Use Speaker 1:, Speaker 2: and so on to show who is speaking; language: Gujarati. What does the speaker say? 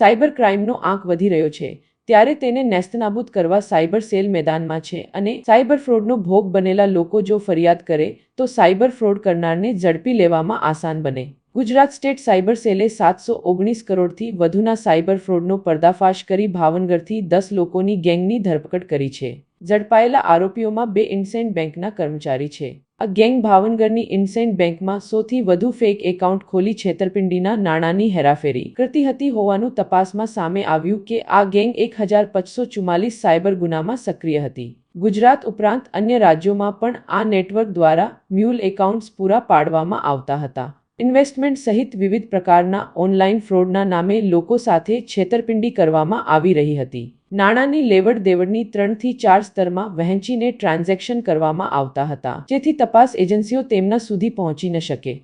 Speaker 1: સાયબર ક્રાઇમનો આંક વધી રહ્યો છે. ત્યારે તેને નેસ્તનાબૂદ કરવા સાયબર સેલ મેદાનમાં છે અને સાયબર ફ્રોડનો ભોગ બનેલા લોકો જો ફરિયાદ કરે, તો સાયબર ફ્રોડ કરનારને ઝડપી લેવામાં આસાન બને. ગુજરાત સ્ટેટ સાયબર સેલે સાતસો ઓગણીસ કરોડથી વધુના સાયબર ફ્રોડનો પર્દાફાશ કરી ભાવનગરથી દસ લોકોની ગેંગની ધરપકડ કરી છે. ઝડપાયેલા આરોપીઓમાં બે ઇન્સેન્ટ બેંકના કર્મચારી છે. આ ગેંગ ભાવનગરની ઇન્સેન્ટ બેંકમાં સૌથી વધુ ફેક એકાઉન્ટ ખોલી છેતરપિંડીના નાણાંની હેરાફેરી કરતી હતી હોવાનું તપાસમાં સામે આવ્યું કે આ ગેંગ એક હજાર પચસો ચુમ્માલીસ સાયબર ગુનામાં સક્રિય હતી. ગુજરાત ઉપરાંત અન્ય રાજ્યોમાં પણ આ નેટવર્ક દ્વારા મ્યુલ એકાઉન્ટ્સ પૂરા પાડવામાં આવતા હતા. ઇન્વેસ્ટમેન્ટ સહિત વિવિધ પ્રકારના ઓનલાઈન ફ્રોડના નામે લોકો સાથે છેતરપિંડી કરવામાં આવી રહી હતી. નાણાંની લેવડ દેવડની ત્રણથી ચાર સ્તરમાં વહેંચીને ટ્રાન્ઝેક્શન કરવામાં આવતા હતા, જેથી તપાસ એજન્સીઓ તેમના સુધી પહોંચી ન શકે.